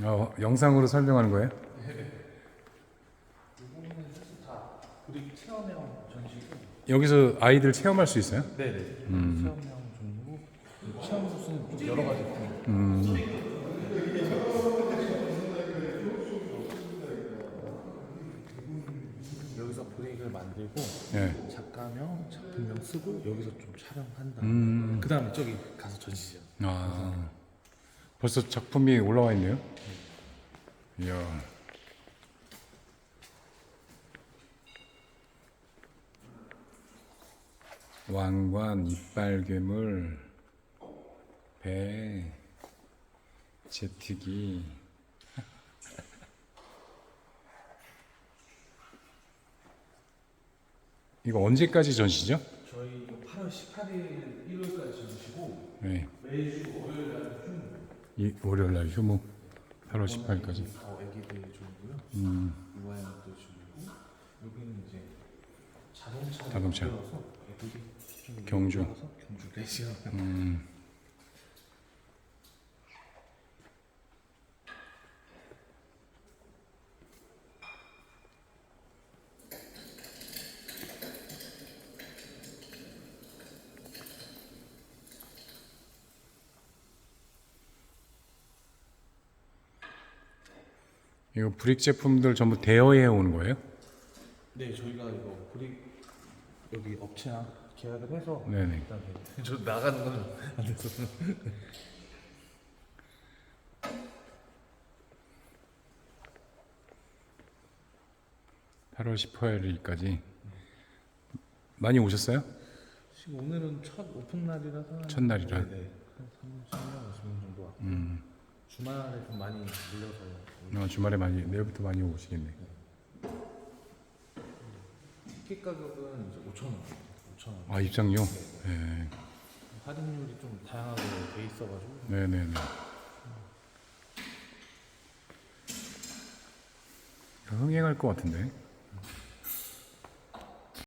어, 영상으로 설명하는 거예요? 여기서 아이들 체험할 수 있어요? 네네. 체험형 전시고 체험 부스는 좀 여러 가지 있고. 여기서 브레이크를 만들고 네. 작가명, 작품명 쓰고 여기서 좀 촬영한 다. 음. 그 다음에 저기 가서 전시죠. 아, 벌써 작품이 올라와 있네요. 이야. 왕관, 이빨 괴물, 배, 제트기. 이거 언제까지 전시죠? 저희 8월 18일 일요일까지 전시고 네. 이 월요일 날 휴무 8월 18일까지. 어, 애기들 주고요. 음, 유아인도 주고 여기는 이제 자동차 자동차. 경주. 경주 레이싱 음. 이거 브릭 제품들 전부 대여해 오는 거예요? 네 저희가 이거 브릭 여기 업체랑 계약을 해서 네네. 일단 저 나가는 건 안 돼서 8월 18일까지 많이 오셨어요? 지금 오늘은 첫 오픈 날이라서 한- 첫날이라. 네네 한 3, 4명 50명 정도 왔고 음, 주말에 좀 많이 밀려서 어, 주말에 많이 내일부터 많이 오시겠네. 티켓 가격은 이제 5천 원 5천 원 아 입장료? 네, 할인율이 좀 다양하게 돼 있어가지고 네, 네, 네. 흥행할 것 같은데.